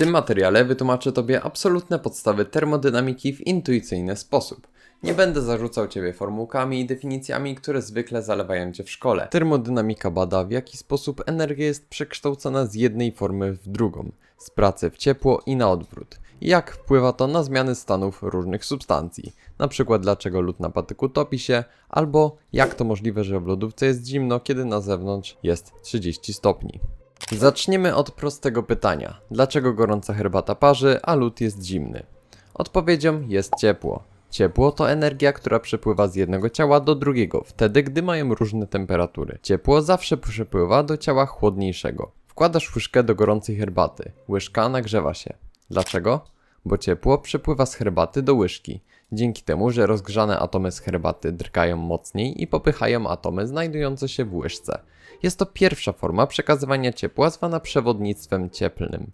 tym materiale wytłumaczę Tobie absolutne podstawy termodynamiki w intuicyjny sposób. Nie będę zarzucał Ciebie formułkami i definicjami, które zwykle zalewają Cię w szkole. Termodynamika bada, w jaki sposób energia jest przekształcana z jednej formy w drugą, z pracy w ciepło i na odwrót. Jak wpływa to na zmiany stanów różnych substancji, na przykład dlaczego lód na patyku topi się, albo jak to możliwe, że w lodówce jest zimno, kiedy na zewnątrz jest 30 stopni. Zaczniemy od prostego pytania. Dlaczego gorąca herbata parzy, a lód jest zimny? Odpowiedzią jest ciepło. Ciepło to energia, która przepływa z jednego ciała do drugiego, wtedy gdy mają różne temperatury. Ciepło zawsze przepływa do ciała chłodniejszego. Wkładasz łyżkę do gorącej herbaty. Łyżka nagrzewa się. Dlaczego? Bo ciepło przepływa z herbaty do łyżki. Dzięki temu, że rozgrzane atomy z herbaty drgają mocniej i popychają atomy znajdujące się w łyżce. Jest to pierwsza forma przekazywania ciepła zwana przewodnictwem cieplnym.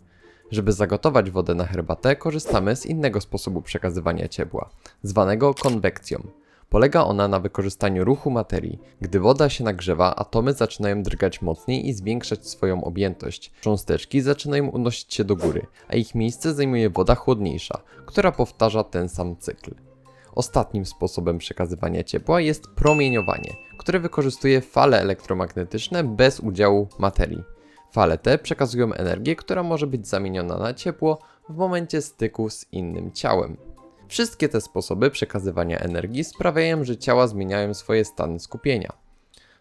Żeby zagotować wodę na herbatę, korzystamy z innego sposobu przekazywania ciepła, zwanego konwekcją. Polega ona na wykorzystaniu ruchu materii. Gdy woda się nagrzewa, atomy zaczynają drgać mocniej i zwiększać swoją objętość. Cząsteczki zaczynają unosić się do góry, a ich miejsce zajmuje woda chłodniejsza, która powtarza ten sam cykl. Ostatnim sposobem przekazywania ciepła jest promieniowanie, które wykorzystuje fale elektromagnetyczne bez udziału materii. Fale te przekazują energię, która może być zamieniona na ciepło w momencie styku z innym ciałem. Wszystkie te sposoby przekazywania energii sprawiają, że ciała zmieniają swoje stany skupienia.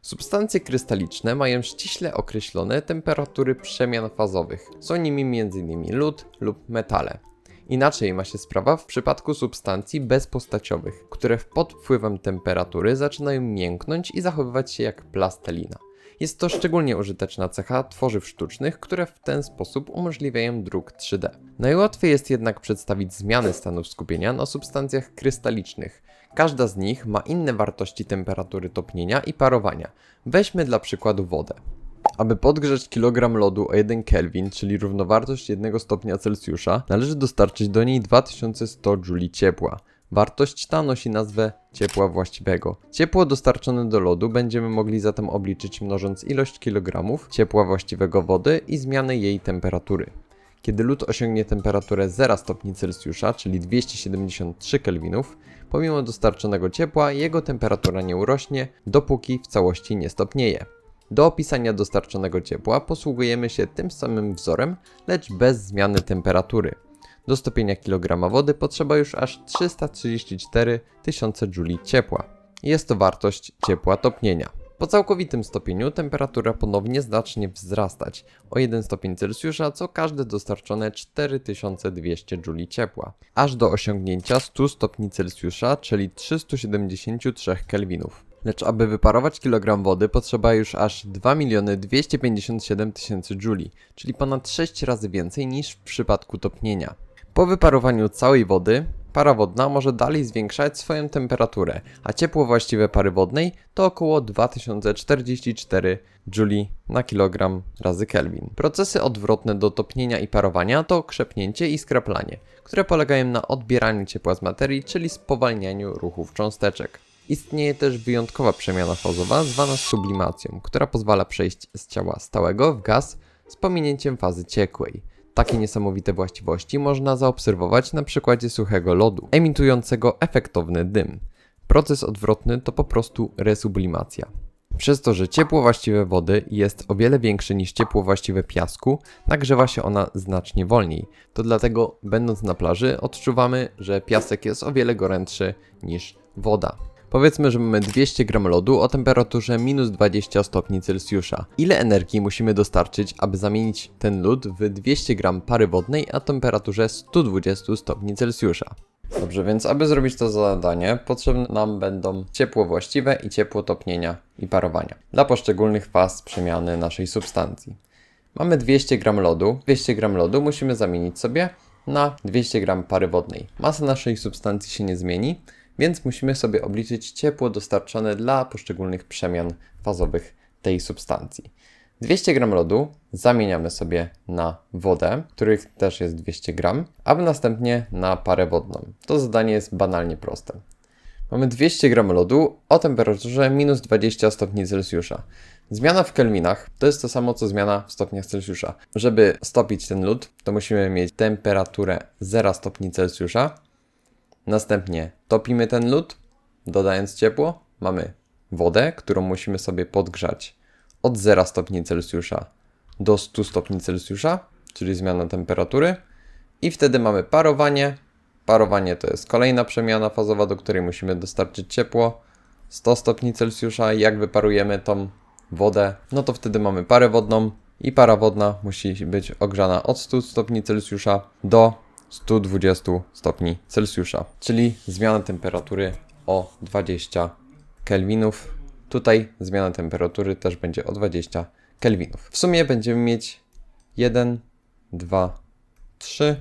Substancje krystaliczne mają ściśle określone temperatury przemian fazowych. Są nimi m.in. lód lub metale. Inaczej ma się sprawa w przypadku substancji bezpostaciowych, które pod wpływem temperatury zaczynają mięknąć i zachowywać się jak plastelina. Jest to szczególnie użyteczna cecha tworzyw sztucznych, które w ten sposób umożliwiają druk 3D. Najłatwiej jest jednak przedstawić zmiany stanów skupienia na substancjach krystalicznych. Każda z nich ma inne wartości temperatury topnienia i parowania. Weźmy dla przykładu wodę. Aby podgrzać kilogram lodu o 1 Kelvin, czyli równowartość 1 stopnia Celsjusza, należy dostarczyć do niej 2100 Joule ciepła. Wartość ta nosi nazwę ciepła właściwego. Ciepło dostarczone do lodu będziemy mogli zatem obliczyć mnożąc ilość kilogramów ciepła właściwego wody i zmianę jej temperatury. Kiedy lód osiągnie temperaturę 0 stopni Celsjusza, czyli 273 Kelvinów, pomimo dostarczonego ciepła jego temperatura nie urośnie, dopóki w całości nie stopnieje. Do opisania dostarczonego ciepła posługujemy się tym samym wzorem, lecz bez zmiany temperatury. Do stopienia kilograma wody potrzeba już aż 334 tysiące jouli ciepła. Jest to wartość ciepła topnienia. Po całkowitym stopieniu temperatura ponownie zacznie wzrastać o 1 stopień Celsjusza co każde dostarczone 4200 jouli ciepła, aż do osiągnięcia 100 stopni Celsjusza, czyli 373 kelwinów. Lecz aby wyparować kilogram wody potrzeba już aż 2 257 tysięcy jouli, czyli ponad 6 razy więcej niż w przypadku topnienia. Po wyparowaniu całej wody, para wodna może dalej zwiększać swoją temperaturę, a ciepło właściwe pary wodnej to około 2044 joule na kilogram razy Kelvin. Procesy odwrotne do topnienia i parowania to krzepnięcie i skraplanie, które polegają na odbieraniu ciepła z materii, czyli spowalnianiu ruchów cząsteczek. Istnieje też wyjątkowa przemiana fazowa zwana sublimacją, która pozwala przejść z ciała stałego w gaz z pominięciem fazy ciekłej. Takie niesamowite właściwości można zaobserwować na przykładzie suchego lodu, emitującego efektowny dym. Proces odwrotny to po prostu resublimacja. Przez to, że ciepło właściwe wody jest o wiele większe niż ciepło właściwe piasku, nagrzewa się ona znacznie wolniej. To dlatego, będąc na plaży, odczuwamy, że piasek jest o wiele gorętszy niż woda. Powiedzmy, że mamy 200 gram lodu o temperaturze minus 20 stopni Celsjusza. Ile energii musimy dostarczyć, aby zamienić ten lód w 200 gram pary wodnej o temperaturze 120 stopni Celsjusza? Dobrze, więc aby zrobić to zadanie, potrzebne nam będą ciepło właściwe i ciepło topnienia i parowania dla poszczególnych faz przemiany naszej substancji. Mamy 200 gram lodu. 200 gram lodu musimy zamienić sobie na 200 gram pary wodnej. Masa naszej substancji się nie zmieni, więc musimy sobie obliczyć ciepło dostarczone dla poszczególnych przemian fazowych tej substancji. 200 g lodu zamieniamy sobie na wodę, których też jest 200 g, a następnie na parę wodną. To zadanie jest banalnie proste. Mamy 200 g lodu o temperaturze minus 20 stopni Celsjusza. Zmiana w kelwinach to jest to samo co zmiana w stopniach Celsjusza. Żeby stopić ten lód, to musimy mieć temperaturę 0 stopni Celsjusza. Następnie topimy ten lód, dodając ciepło. Mamy wodę, którą musimy sobie podgrzać od 0 stopni Celsjusza do 100 stopni Celsjusza, czyli zmiana temperatury. I wtedy mamy parowanie. Parowanie to jest kolejna przemiana fazowa, do której musimy dostarczyć ciepło. 100 stopni Celsjusza. Jak wyparujemy tą wodę, no to wtedy mamy parę wodną i para wodna musi być ogrzana od 100 stopni Celsjusza do 120 stopni Celsjusza, czyli zmiana temperatury o 20 kelwinów. Tutaj zmiana temperatury też będzie o 20 kelwinów. W sumie będziemy mieć 1, 2, 3,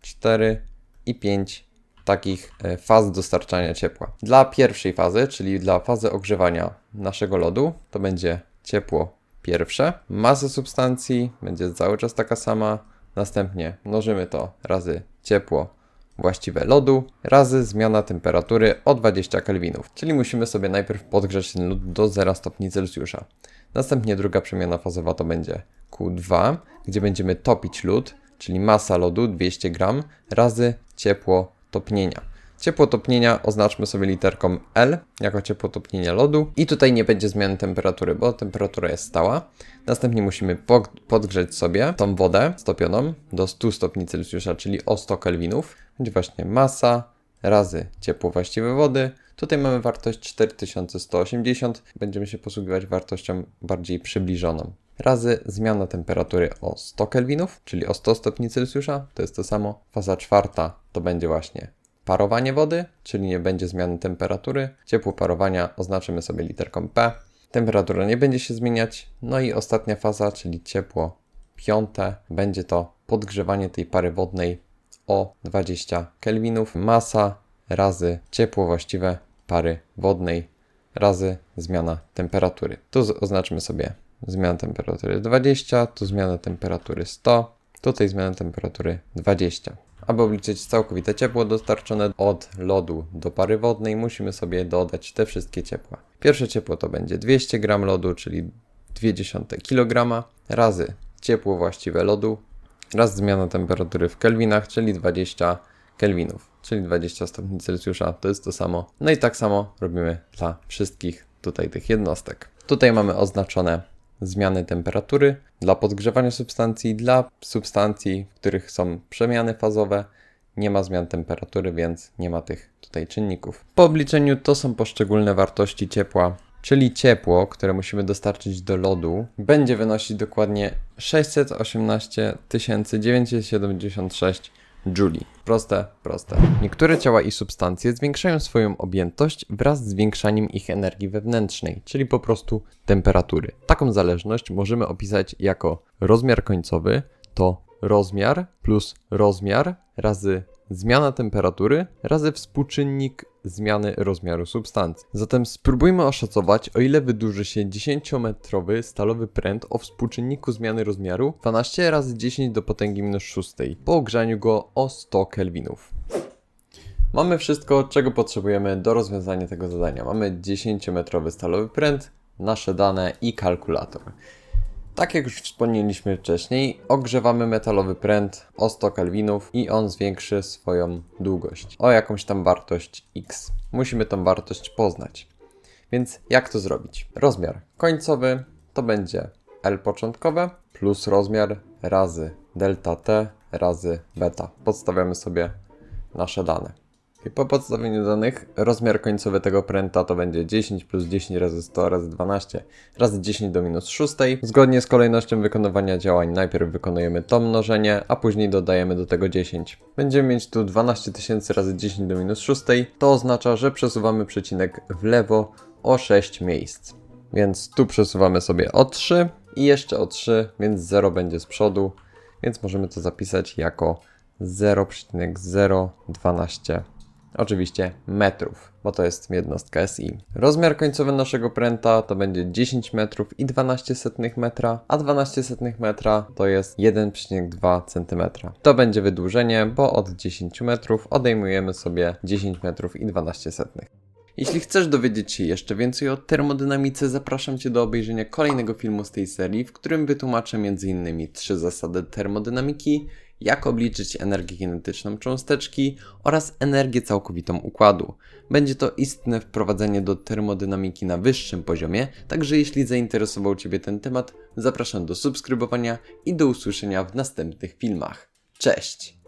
4 i 5 takich e, faz dostarczania ciepła. Dla pierwszej fazy, czyli dla fazy ogrzewania naszego lodu, to będzie ciepło pierwsze. Masa substancji będzie cały czas taka sama. Następnie mnożymy to razy ciepło właściwe lodu, razy zmiana temperatury o 20 kelwinów. Czyli musimy sobie najpierw podgrzać ten lód do 0 stopni Celsjusza. Następnie druga przemiana fazowa to będzie Q2, gdzie będziemy topić lód, czyli masa lodu 200 gram razy ciepło topnienia. Ciepło topnienia oznaczmy sobie literką L jako ciepło topnienia lodu i tutaj nie będzie zmiany temperatury, bo temperatura jest stała. Następnie musimy podgrzeć sobie tą wodę stopioną do 100 stopni Celsjusza, czyli o 100 kelwinów. Będzie właśnie masa razy ciepło właściwe wody. Tutaj mamy wartość 4180. Będziemy się posługiwać wartością bardziej przybliżoną. Razy zmiana temperatury o 100 kelwinów, czyli o 100 stopni Celsjusza. To jest to samo. Faza czwarta to będzie właśnie parowanie wody, czyli nie będzie zmiany temperatury. Ciepło parowania oznaczymy sobie literką P. Temperatura nie będzie się zmieniać. No i ostatnia faza, czyli ciepło piąte, będzie to podgrzewanie tej pary wodnej o 20 kelwinów. Masa razy ciepło właściwe pary wodnej razy zmiana temperatury. Tu oznaczmy sobie zmianę temperatury 20, tu zmiana temperatury 100, tutaj zmiana temperatury 20. Aby obliczyć całkowite ciepło dostarczone od lodu do pary wodnej, musimy sobie dodać te wszystkie ciepła. Pierwsze ciepło to będzie 200 g lodu, czyli 0,2 kg, razy ciepło właściwe lodu, raz zmiana temperatury w kelwinach, czyli 20 kelwinów, czyli 20 stopni Celsjusza, to jest to samo. No i tak samo robimy dla wszystkich tutaj tych jednostek. Tutaj mamy oznaczone zmiany temperatury, dla podgrzewania substancji, dla substancji, w których są przemiany fazowe, nie ma zmian temperatury, więc nie ma tych tutaj czynników. Po obliczeniu to są poszczególne wartości ciepła, czyli ciepło, które musimy dostarczyć do lodu, będzie wynosić dokładnie 618 976 Julie. Proste, proste. Niektóre ciała i substancje zwiększają swoją objętość wraz z zwiększaniem ich energii wewnętrznej, czyli po prostu temperatury. Taką zależność możemy opisać jako rozmiar końcowy to rozmiar plus rozmiar razy zmiana temperatury razy współczynnik zmiany rozmiaru substancji. Zatem spróbujmy oszacować, o ile wydłuży się 10-metrowy stalowy pręt o współczynniku zmiany rozmiaru 12 razy 10 do potęgi minus 6 po ogrzaniu go o 100 kelwinów. Mamy wszystko, czego potrzebujemy do rozwiązania tego zadania. Mamy 10-metrowy stalowy pręt, nasze dane i kalkulator. Tak jak już wspomnieliśmy wcześniej, ogrzewamy metalowy pręt o 100 kelwinów i on zwiększy swoją długość o jakąś tam wartość x. Musimy tą wartość poznać. Więc jak to zrobić? Rozmiar końcowy to będzie L początkowe plus rozmiar razy delta T razy beta. Podstawiamy sobie nasze dane. I po podstawieniu danych rozmiar końcowy tego pręta to będzie 10 plus 10 razy 100 razy 12 razy 10 do minus 6. Zgodnie z kolejnością wykonywania działań najpierw wykonujemy to mnożenie, a później dodajemy do tego 10. Będziemy mieć tu 12 tysięcy razy 10 do minus 6. To oznacza, że przesuwamy przecinek w lewo o 6 miejsc. Więc tu przesuwamy sobie o 3 i jeszcze o 3, więc 0 będzie z przodu, więc możemy to zapisać jako 0,012 oczywiście metrów, bo to jest jednostka SI. Rozmiar końcowy naszego pręta to będzie 10 metrów i 12 setnych metra, a 12 setnych metra to jest 1,2 cm. To będzie wydłużenie, bo od 10 metrów odejmujemy sobie 10 metrów i 12 setnych. Jeśli chcesz dowiedzieć się jeszcze więcej o termodynamice, zapraszam Cię do obejrzenia kolejnego filmu z tej serii, w którym wytłumaczę m.in. trzy zasady termodynamiki, jak obliczyć energię kinetyczną cząsteczki oraz energię całkowitą układu. Będzie to istne wprowadzenie do termodynamiki na wyższym poziomie, także jeśli zainteresował Ciebie ten temat, zapraszam do subskrybowania i do usłyszenia w następnych filmach. Cześć!